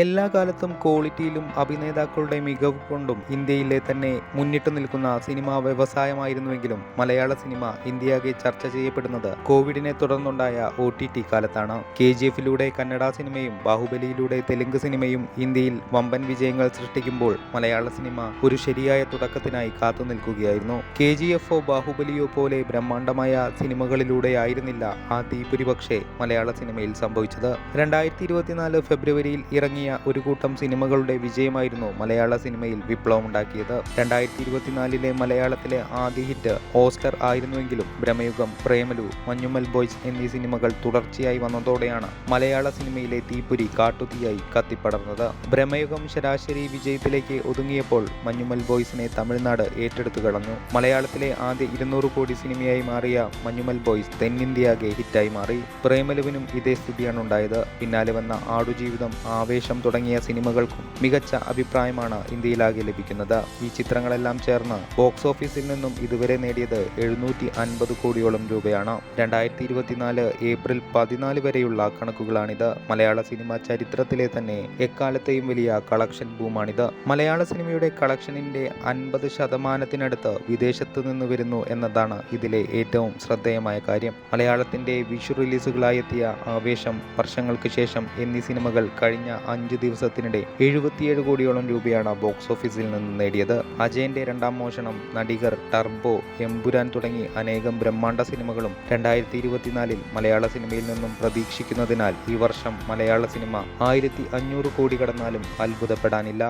എല്ലാ കാലത്തും ക്വാളിറ്റിയിലും അഭിനേതാക്കളുടെ മികവ് കൊണ്ടും ഇന്ത്യയിലെ തന്നെ മുന്നിട്ട് നിൽക്കുന്ന സിനിമാ വ്യവസായമായിരുന്നുവെങ്കിലും മലയാള സിനിമ ഇന്ത്യയാകെ ചർച്ച ചെയ്യപ്പെടുന്നത് കോവിഡിനെ തുടർന്നുണ്ടായ ഒ ടി ടി കാലത്താണ്. കെ ജി എഫിലൂടെ കന്നഡ സിനിമയും ബാഹുബലിയിലൂടെ തെലുങ്ക് സിനിമയും ഇന്ത്യയിൽ വമ്പൻ വിജയങ്ങൾ സൃഷ്ടിക്കുമ്പോൾ മലയാള സിനിമ ഒരു ശരിയായ തുടക്കത്തിനായി കാത്തു നിൽക്കുകയായിരുന്നു. കെ ജി എഫോ ബാഹുബലിയോ പോലെ ബ്രഹ്മാണ്ഡമായ സിനിമകളിലൂടെയായിരുന്നില്ല ആ തീപ്പൊരി പക്ഷേ മലയാള സിനിമയിൽ സംഭവിച്ചത്. രണ്ടായിരത്തി ഇരുപത്തിനാല് ഫെബ്രുവരിയിൽ ഇറങ്ങിയ ഒരു കൂട്ടം സിനിമകളുടെ വിജയമായിരുന്നു മലയാള സിനിമയിൽ വിപ്ലവമുണ്ടാക്കിയത്. രണ്ടായിരത്തി ഇരുപത്തിനാലിലെ മലയാളത്തിലെ ആദ്യ ഹിറ്റ് ഓസ്കർ ആയിരുന്നുവെങ്കിലും ഭ്രമയുഗം പ്രേമലു മഞ്ഞുമൽ ബോയ്സ് എന്നീ സിനിമകൾ തുടർച്ചയായി വന്നതോടെയാണ് മലയാള സിനിമയിലെ തീപ്പൊരി കാട്ടുതീയായി കത്തിപ്പടർന്നത്. ഭ്രമയുഗം ശരാശരി വിജയത്തിലേക്ക് ഒതുങ്ങിയപ്പോൾ മഞ്ഞുമൽ ബോയ്സിനെ തമിഴ്നാട് ഏറ്റെടുത്തു കളഞ്ഞു. മലയാളത്തിലെ ആദ്യ ഇരുന്നൂറ് കോടി സിനിമയായി മാറിയ മഞ്ഞുമൽ ബോയ്സ് തെന്നിന്ത്യയാകെ ഹിറ്റായി മാറി. പ്രേമലുവിനും ഇതേ സ്ഥിതിയാണ് ഉണ്ടായത്. പിന്നാലെ വന്ന ആടുജീവിതം ആവേശം തുടങ്ങിയ സിനിമകൾക്കും മികച്ച അഭിപ്രായമാണ് ഇന്ത്യയിലാകെ ലഭിക്കുന്നത്. ഈ ചിത്രങ്ങളെല്ലാം ചേർന്ന് ബോക്സ് ഓഫീസിൽ നിന്നും ഇതുവരെ നേടിയത് എഴുന്നൂറ്റി അൻപത് കോടിയോളം രൂപയാണ്. രണ്ടായിരത്തി ഇരുപത്തിനാല് ഏപ്രിൽ പതിനാല് വരെയുള്ള കണക്കുകളാണിത്. മലയാള സിനിമ ചരിത്രത്തിലെ തന്നെ എക്കാലത്തെയും വലിയ കളക്ഷൻ ബൂമാണിത്. മലയാള സിനിമയുടെ കളക്ഷനിന്റെ അൻപത് ശതമാനത്തിനടുത്ത് വിദേശത്ത് നിന്ന് വരുന്നു എന്നതാണ് ഇതിലെ ഏറ്റവും ശ്രദ്ധേയമായ കാര്യം. മലയാളത്തിന്റെ വിഷു റിലീസുകളായി എത്തിയ ആവേശം വർഷങ്ങൾക്ക് ശേഷം എന്നീ സിനിമകൾ കഴിഞ്ഞ അഞ്ച് ദിവസത്തിനിടെ എഴുപത്തിയേഴ് കോടിയോളം രൂപയാണ് ബോക്സ് ഓഫീസിൽ നിന്ന് നേടിയത്. അജയന്റെ രണ്ടാം മോഷണം നടികർ ടർബോ എംപുരാൻ തുടങ്ങി അനേകം ബ്രഹ്മാണ്ഡ സിനിമകളും രണ്ടായിരത്തി ഇരുപത്തിനാലിൽ മലയാള സിനിമയിൽ നിന്നും പ്രതീക്ഷിക്കുന്നതിനാൽ ഈ വർഷം മലയാള സിനിമ ആയിരത്തി അഞ്ഞൂറ് കോടി കടന്നാലും അത്ഭുതപ്പെടാനില്ല.